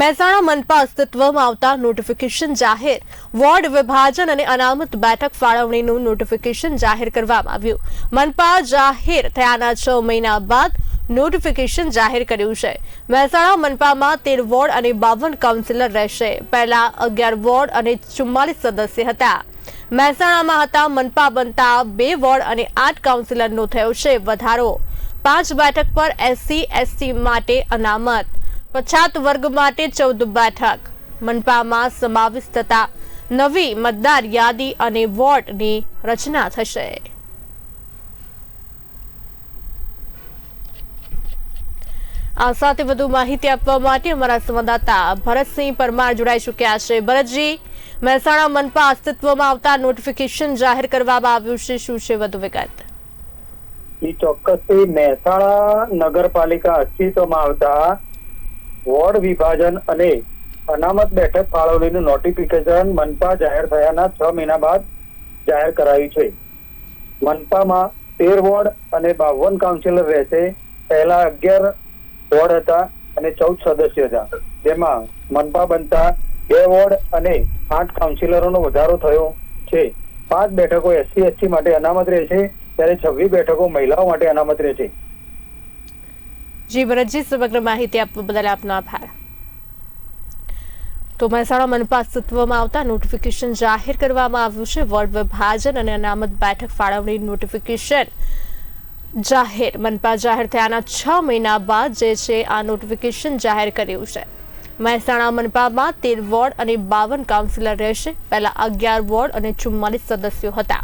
મહેસાણા મનપા અસ્તિત્વમાં આવતા નોટિફિકેશન જાહેર. વોર્ડ વિભાજન અને અનામત બેઠક ફાળવણીનું નોટિફિકેશન જાહેર કરવામાં આવ્યું. મનપા જાહેર થયાના છ મહિના બાદ નોટિફિકેશન જાહેર કર્યું છે. મહેસાણા મનપામાં તેર વોર્ડ અને બાવન કાઉન્સિલર રહેશે. પહેલા અગિયાર વોર્ડ અને ચુમ્માલીસ સદસ્ય હતા. મહેસાણામાં હતા મનપા બનતા બે વોર્ડ અને આઠ કાઉન્સિલરનો થયો છે વધારો. પાંચ બેઠક પર એસસી, એસટી માટે અનામત. પછાત વર્ગ માટે ચૌદ બેઠક. મનપામાં સમાવેશ થતા નવી મતદાર યાદી અને વોર્ડની રચના થશે. આ સાથે વધુ માહિતી આપવા માટે અમારા સંવાદદાતા ભરતસિંહ પરમાર જોડાઈ ચૂક્યા છે. ભરતજી, મહેસાણા મનપા અસ્તિત્વમાં આવતા નોટિફિકેશન જાહેર કરવામાં આવ્યું છે. શું છે વધુ વિગત? એ મહેસાણા નગરપાલિકા અસ્તિત્વમાં આવતા વોર્ડ વિભાજન અને અનામત બેઠક ફાળવણીનું નોટિફિકેશન મનપા જાહેર થયાના છ મહિના બાદ જાહેર કરાયું છે. મનપામાં તેર વોર્ડ અને બાવન કાઉન્સિલર રહેશે. પહેલા અગિયાર વોર્ડ હતા અને ચૌદ સદસ્ય હતા. જેમાં મનપા બનતા બે વોર્ડ અને આઠ કાઉન્સિલરોનો વધારો થયો છે. પાંચ બેઠકો એસસી, એસટી માટે અનામત રહેશે. ત્યારે છવ્વીસ બેઠકો મહિલાઓ માટે અનામત રહેશે. જી ભરતજી, સમગ્ર માહિતી આપવા બદલ આપનો આભાર. તો મહેસાણા મનપા અસ્તિત્વમાં આવતા નોટિફિકેશન જાહેર કરવામાં આવ્યું છે. વોર્ડ વિભાજન અને અનામત બેઠક ફાળવણી નોટિફિકેશન જાહેર. મનપા જાહેર થયાના છ મહિના બાદ જે છે આ નોટિફિકેશન જાહેર કર્યું છે. મહેસાણા મનપામાં તેર વોર્ડ અને બાવન કાઉન્સિલર રહેશે. પહેલા અગિયાર વોર્ડ અને ચુમ્માલીસ સદસ્યો હતા.